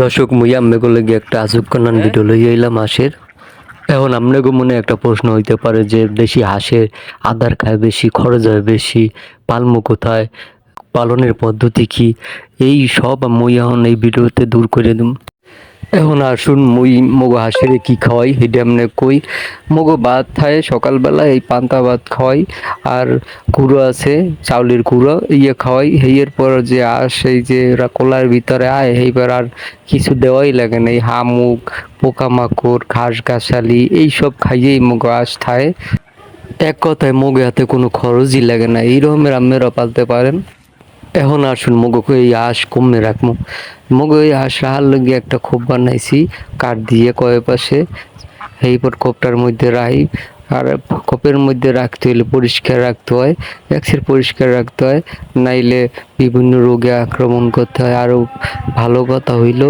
দর্শক মুই আমনেগো গিয়ে একটা আজব কান্নান ভিডিও লই এলাম হাঁসের। এখন আপনাকে মনে একটা প্রশ্ন হইতে পারে যে দেশি হাঁসের আদার খায় বেশি খরচ হয় বেশি পালমো কোথায় পালনের পদ্ধতি কি? এই সব মই এখন এই ভিডিওতে দূর করে দিম। এখন আসুন মুই মগো হাঁসের কি খাওয়াই এটা আমনে কই। মগো ভাত খায়, সকালবেলা এই পান্তা ভাত খাওয়াই, আর কুড়ো আছে, চাউলের কুড়ো ইয়ে খাওয়াই। হেয়ের পর যে আস, এই যে কোলার ভিতরে আয় এইবার আর কিছু দেওয়াই লাগে না। এই হামুক, পোকামাকড়, ঘাস ঘাসালি এইসব খাইয়েই মগো আস খায় এক কথায় মগে হাতে কোনো খরচই লাগে না। এই রকমের আমেরা পালতে পারেন। এখন আসুন মগকে এই হাঁস কমে রাখব। মগো এই হাঁস রাহার লগে একটা খোপ বানাইছি, কাঠ দিয়ে কয়ে পাশে এইপর খোপটার মধ্যে রাখি। আর খোপের মধ্যে রাখতে হলে পরিষ্কার রাখতে হয়, একসের পরিষ্কার রাখতে হয়, নাইলে বিভিন্ন রোগে আক্রমণ করতে হয়। আরও ভালো কথা হইল,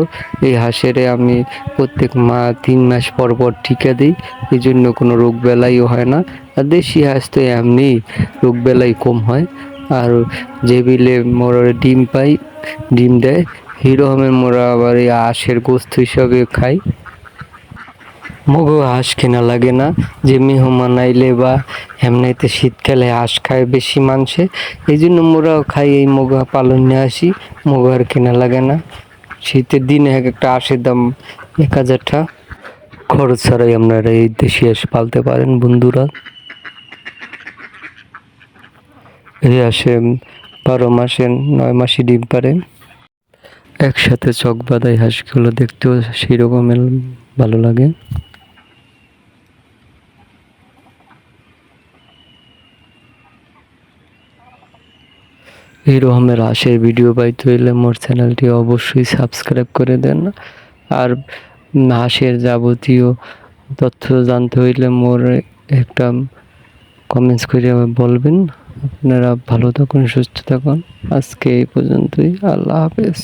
এই হাঁসেরে আমি প্রত্যেক মা তিন মাস পর পর টিকা দিই এই জন্য কোনো রোগ বেলাইও হয় না। আর দেশি হাঁস তো এমনি রোগ বেলাই কম হয়। আর যে বিলে মোরা ডিম পাই, ডিম দেয় হিরোহমের মোরা আবার এই হাঁসের গোস্ত হিসাবে খাই। মগো হাঁস কেনা লাগে না, যে মেহমান আইলে বা এমনিতে শীতকালে হাঁস খায় বেশি মাংসে, এই জন্য মোরাও খাই এই মগা পালন নিয়ে আসি, মগো আর কেনা লাগে না। শীতের দিনে এক একটা হাঁসের দাম এক হাজারটা খরচ ছাড়াই আপনারা এই দেশি হাঁস পালতে পারেন বন্ধুরা। এই হাঁসে বারো মাসে নয় মাসে ডিম পারে একসাথে চক বাঁধাই হাঁসগুলো, দেখতেও সেই রকমের ভালো লাগে। এই রকমের হাঁসের ভিডিও পাইতে হইলে মোর চ্যানেলটি অবশ্যই সাবস্ক্রাইব করে দেন। আর হাঁসের যাবতীয় তথ্য জানতে হইলে মোর একটা কমেন্টস করে বলবেন। আপনারা ভালো থাকুন সুস্থ থাকুন। আজকে এই পর্যন্তই। আল্লাহ হাফেজ।